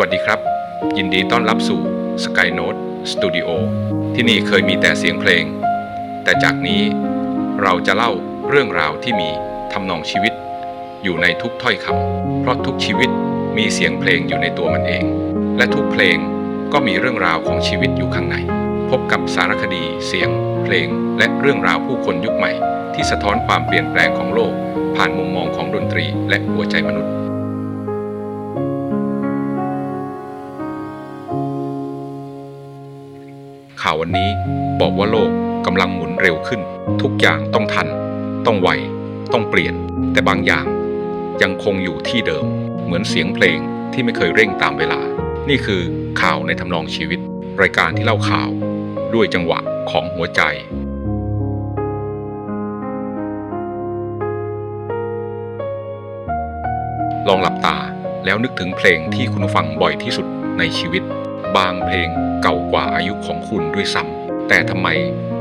วัสดีครับ ยินดีต้อนรับสู่ Sky Note Studio ที่นี่เคยมีแต่เสียงเพลง แต่จากนี้เราจะเล่าเรื่องราวที่มีทำนองชีวิต อยู่ในทุกถ้อยคำเพราะทุกชีวิตมีเสียงเพลงอยู่ในตัวมันเอง และทุกเพลงก็มีเรื่องราวของชีวิตอยู่ข้างใน พบกับสารคดีเสียง เพลง และเรื่องราวผู้คนยุคใหม่ ที่สะท้อนความเปลี่ยนแปลงของโลก ผ่านมุมมองของดนตรีและหัวใจมนุษย์ ข่าววันนี้บอกว่าโลกกำลังหมุนเร็วขึ้น ทุกอย่างต้องทัน ต้องไว ต้องเปลี่ยน แต่บางอย่างยังคงอยู่ที่เดิม เหมือนเสียงเพลงที่ไม่เคยเร่งตามเวลา นี่คือข่าวในทำนองชีวิต รายการที่เล่าข่าว ด้วยจังหวะของหัวใจลองหลับตาแล้วนึกถึงเพลงที่คุณฟังบ่อยที่สุดในชีวิต บางเพลงเก่ากว่าอายุของคุณด้วยซ้ำแต่ทำไม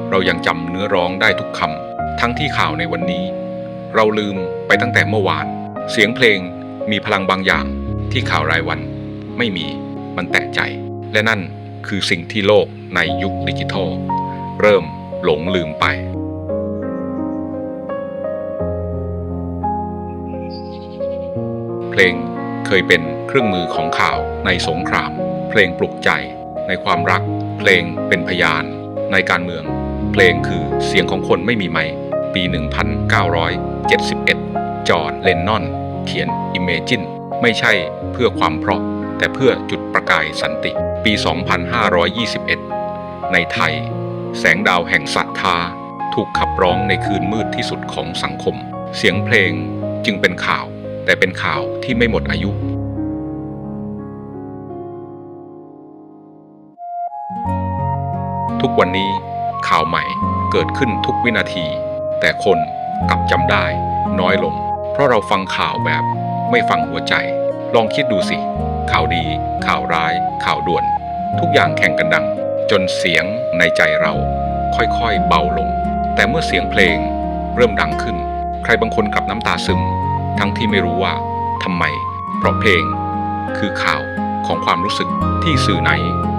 เรายังจำเนื้อร้องได้ทุกคำทั้งที่ข่าวในวันนี้ เราลืมไปตั้งแต่เมื่อวาน เสียงเพลงมีพลังบางอย่างที่ข่าวรายวัน ไม่มีมันแตะใจ และนั่นคือสิ่งที่โลกในยุคดิจิทัล เริ่มหลงลืมไปเพลงเคยเป็นเครื่องมือของข่าวในสงคราม ลงปลุกใจ ในความรัก เพลงเป็นพยาน ในการเมือง เพลงคือเสียงของคนไม่มีไมค์ปี 1971 จอห์นเลนนอน เขียน Imagine ไม่ใช่เพื่อความเพราะ แต่เพื่อจุดประกายสันติ ปี 2521 ในไทย แสงดาวแห่งศรัทธา ถูกขับร้องในคืนมืดที่สุดของสังคม เสียงเพลงจึงเป็นข่าว แต่เป็นข่าวที่ไม่หมดอายุ ทุกวันนี้ข่าวใหม่เกิดขึ้นทุกวินาที แต่คนกลับจำได้น้อยลง เพราะเราฟังข่าวแบบไม่ฟังหัวใจ ลองคิดดูสิ ข่าวดี ข่าวร้าย ข่าวด่วน ทุกอย่างแข่งกันดัง จนเสียงในใจเราค่อยๆเบาลง แต่เมื่อเสียงเพลงเริ่มดังขึ้น ใครบางคนกลับน้ำตาซึม ทั้งที่ไม่รู้ว่าทำไม เพราะเพลงคือข่าวของความรู้สึกที่สื่อไหน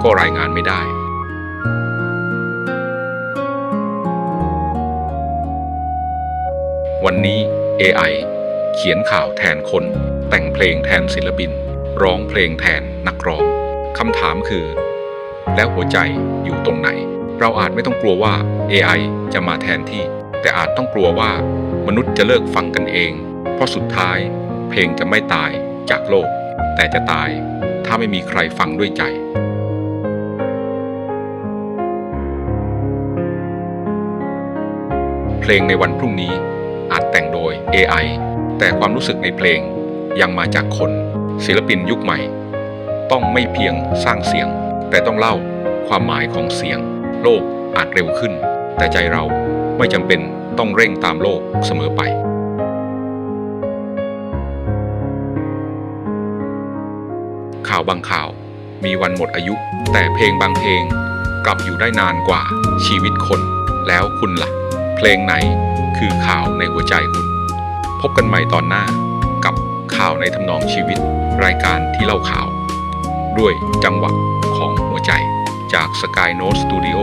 ก็รายงานไม่ได้ วันนี้ AI เขียนข่าวแทนคน แต่งเพลงแทนศิลปิน ร้องเพลงแทนนักร้องคำถามคือ แล้วหัวใจอยู่ตรงไหน เราอาจไม่ต้องกลัวว่า AI จะมาแทนที่ แต่อาจต้องกลัวว่ามนุษย์จะเลิกฟังกันเอง เพราะสุดท้าย เพลงจะไม่ตายจากโลก แต่จะตายถ้าไม่มีใครฟังด้วยใจเพลงในวันพรุ่งนี้ AI แต่ความรู้สึกในเพลงยังมาจากคน ศิลปินยุคใหม่ ต้องไม่เพียงสร้างเสียง แต่ต้องเล่าความหมายของเสียง โลกอาจเร็วขึ้น แต่ใจเราไม่จำเป็นต้องเร่งตามโลกเสมอไปข่าวบางข่าวมีวันหมดอายุ แต่เพลงบางเพลงกลับอยู่ได้นานกว่าชีวิตคน แล้วคุณละ่ะ เพลงไหนคือข่าวในหัวใจคุณ พบกันใหม่ตอนหน้ากับข่าวในทำนองชีวิตรายการที่เล่าข่าว ด้วยจังหวะของหัวใจจาก Sky Note Studio